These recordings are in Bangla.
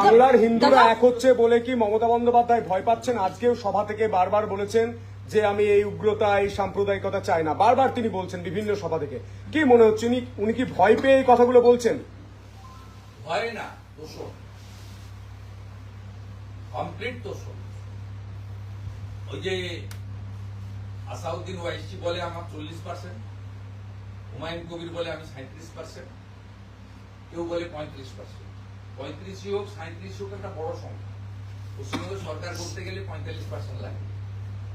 বাংলার হিন্দুরা এক হচ্ছে বলে কি মমতা বন্দ্যোপাধ্যায় ভয় পাচ্ছেন? আজকেও সভা থেকে বারবার বলেছেন যে আমি এই উগ্রতা এই সাম্প্রদায়িকতা চাই না। বারবার তিনি বলছেন বিভিন্ন সভা থেকে। কি মনে হচ্ছে উনি উনি কি ভয় পেয়ে এই কথাগুলো বলছেন? হয় না কমপ্লিট দোষণ ওই যে আসাউদ্দিন ওয়াইসি বলে আমার চল্লিশ পার্সেন্ট হুমায়ুন কবির বলে আমি সাঁত্রিশ পার্সেন্ট কেউ বলে পঁয়ত্রিশ পার্সেন্ট পঁয়ত্রিশই হোক সাঁত্রিশ হোক একটা বড় সংখ্যা। পশ্চিমবঙ্গ সরকার করতে গেলে পঁয়তাল্লিশ পার্সেন্ট লাগে।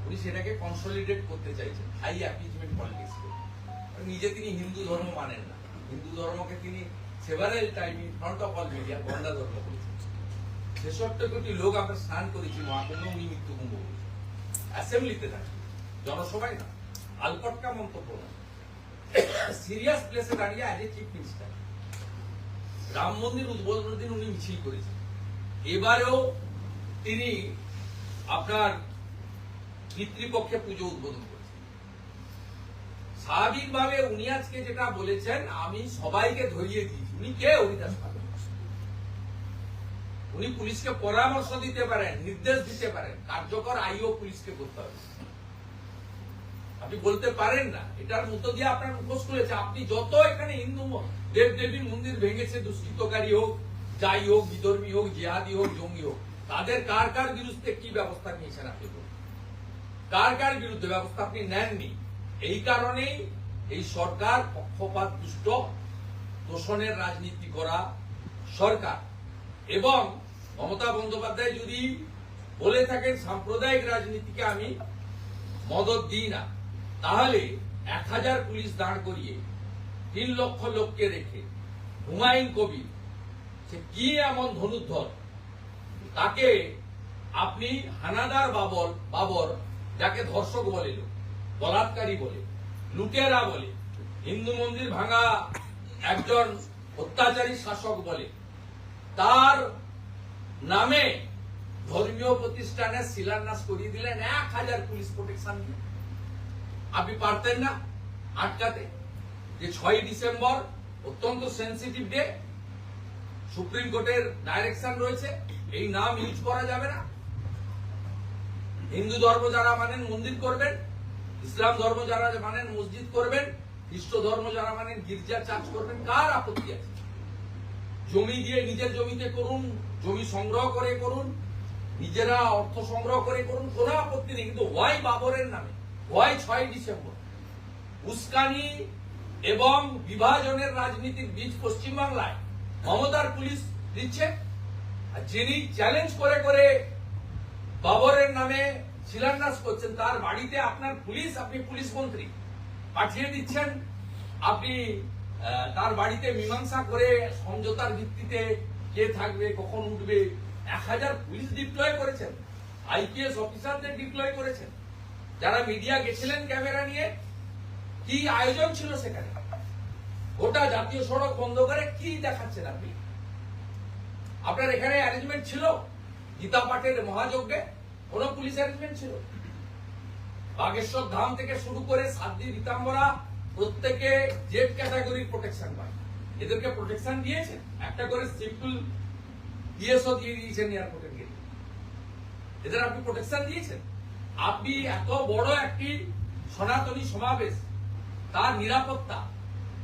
উনি সেটাকে কনসলিডেট করতে চাইছেন হাই অ্যাপিজমেন্ট পলিটিক্স নিজে তিনি হিন্দু ধর্ম মানেন না। হিন্দু ধর্মকে তিনি several time in front of all media গন্ডা ধর্ম করেছেন। ছেষট্টি কোটি লোক আমরা স্নান করেছি মহাকুম্ভ উনি মৃত্যু কুম্ভ অ্যাসেম্বলিতে থাকি। জনসভায় না। আলপটকা মন্তব্য না। সিরিয়াস প্লেসে দাঁড়িয়ে আজ চিফ মিনিস্টার রাম মন্দির উদ্বোধনের দিন উনি মিছিল করেছেন। এবারেও তিনি আপনার পিতৃপক্ষে পুজো উদ্বোধন করেছেন। স্বাভাবিকভাবে উনি আজকে যেটা বলেছেন, আমি সবাইকে ধরিয়ে দিয়েছি। উনি কে? পাল উনি পুলিশকে পরামর্শ দিতে পারেন, নির্দেশ দিতে পারেন। কার্যকর আইও পুলিশকে করতে হবে। আপনি বলতে পারেন না। এটার মধ্য দিয়ে আপনার মুখোশ খুলেছে আপনি যত এখানে হিন্দু দেব দেবীর মন্দির ভেঙেছে দুষ্কৃতকারী হোক, যাই হোক, বিধর্মী হোক, জিহাদি হোক, জঙ্গি হোক, তাদের কার কার বিরুদ্ধে কি ব্যবস্থা নিয়েছেন আপনি কার কার বিরুদ্ধে ব্যবস্থা আপনি নেননি? এই কারণেই এই সরকার পক্ষপাত, দুষ্ট, দোষণের রাজনীতি করা সরকার। এবং মমতা বন্দ্যোপাধ্যায় যদি বলে থাকেন, সাম্প্রদায়িক রাজনীতিকে আমি মদত দিই না। তাহলে এক হাজার পুলিশ দাঁড় করিয়ে তিন লক্ষ লোককে রেখে হুমায়ুন কবির, সে কি এমন ধনুর্ধর? তাকে আপনি হানাদার বাবর বাবর, যাকে ধর্ষক বলে বলাৎকারী বলে, লুটেরা বলে, হিন্দু মন্দির ভাঙা একজন অত্যাচারী শাসক বলে, তার নামে ধর্মীয় প্রতিষ্ঠানের শিলান্যাস করিয়ে দিলেন এক হাজার পুলিশ প্রোটেকশন দিয়ে। আপনি পারতেন না আটকাতে। যে ছয় ডিসেম্বর অত্যন্ত সেন্সিটিভ ডে সুপ্রিম কোর্টের ডাইরেকশন রয়েছে, এই নাম ইউজ করা যাবে না। হিন্দু ধর্ম যারা মানেন মন্দির করবেন, ইসলাম ধর্ম যারা মানেন মসজিদ করবেন, খ্রিস্ট ধর্ম যারা মানেন গির্জা চার্চ করবেন, কার আপত্তি আছে? জমি দিয়ে নিজের জমিতে করুন, জমি সংগ্রহ করে করুন, নিজেরা অর্থ সংগ্রহ করে করুন, কোনো আপত্তি নেই। কিন্তু ওয়াই বাবরের নামে? ওয়াই ছয় ডিসেম্বর। উস্কানি এবং বিভাজনের রাজনীতির বীজ পশ্চিমবাংলায় মমতার পুলিশ দিচ্ছে। আর যিনি চ্যালেঞ্জ করে করে বাবরের নামে শিলান্যাস করছেন, তার বাড়িতে আপনার পুলিশ, আপনি পুলিশ মন্ত্রী পাঠিয়ে দিচ্ছেন। আপনি তার বাড়িতে মীমাংসা করে সমঝোতার ভিত্তিতে কে থাকবে, কখন উঠবে, এক হাজার পুলিশ ডিপ্লয় করেছেন। আইপিএস অফিসারদের ডিপ্লয় করেছেন। যারা মিডিয়া গেছিলেন ক্যামেরা নিয়ে, কি আয়োজন ছিল সেখানে? গোটা জাতীয় সড়ক বন্ধ করে কি দেখাচ্ছেন আপনি? আপনার এখানে অ্যারেঞ্জমেন্ট ছিল? গীতা পাঠের মহাযজ্ঞে কোন পুলিশ অ্যারেঞ্জমেন্ট ছিল? বাগেশ্বর ধাম থেকে শুরু করে সাদ্দি রীতাম্বরা প্রত্যেকে জেড ক্যাটাগরির প্রোটেকশন পায়। এদেরকে প্রোটেকশন দিয়েছেন? একটা করে সিম্পল ডিএসও দিয়ে দিয়েছেন এয়ারপোর্টে গিয়ে এদের আপনি প্রোটেকশন দিয়েছেন? আপনি এত বড় একটি সনাতনী সমাবেশ, তার নিরাপত্তা,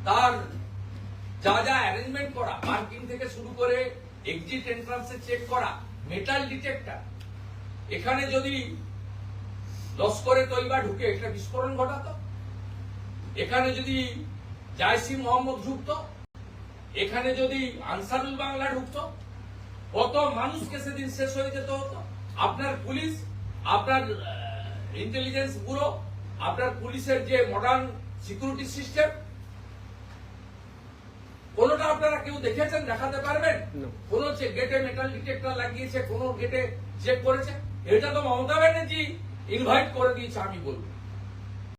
তার যা যা অ্যারেঞ্জমেন্ট করা পার্কিং থেকে শুরু করে এক্সিট এন্ট্রান্সে চেক করা মেটাল ডিটেক্টর এখানে যদি লস্করে তৈবা ঢুকে একটা বিস্ফোরণ ঘটাতো, এখানে যদি জায়সি মোহাম্মদ ঢুকতো, এখানে যদি আনসারুল বাংলা ঢুকতো, কত মানুষকে সেদিন শেষ হয়ে যেত হতো? আপনার পুলিশ, আপনার ইন্টেলিজেন্স ব্যুরো আপনার পুলিশের যে মডার্ন সিকিউরিটি সিস্টেম কোনটা আপনারা কেউ দেখেছেন দেখাতে পারবেন? কোন কোন গেটে মেটাল ডিটেক্টর লাগিয়েছে কোন গেটে চেক করেছে? এটা তো মমতা ব্যানার্জি ইনভাইট করে দিয়েছে আমি বলব।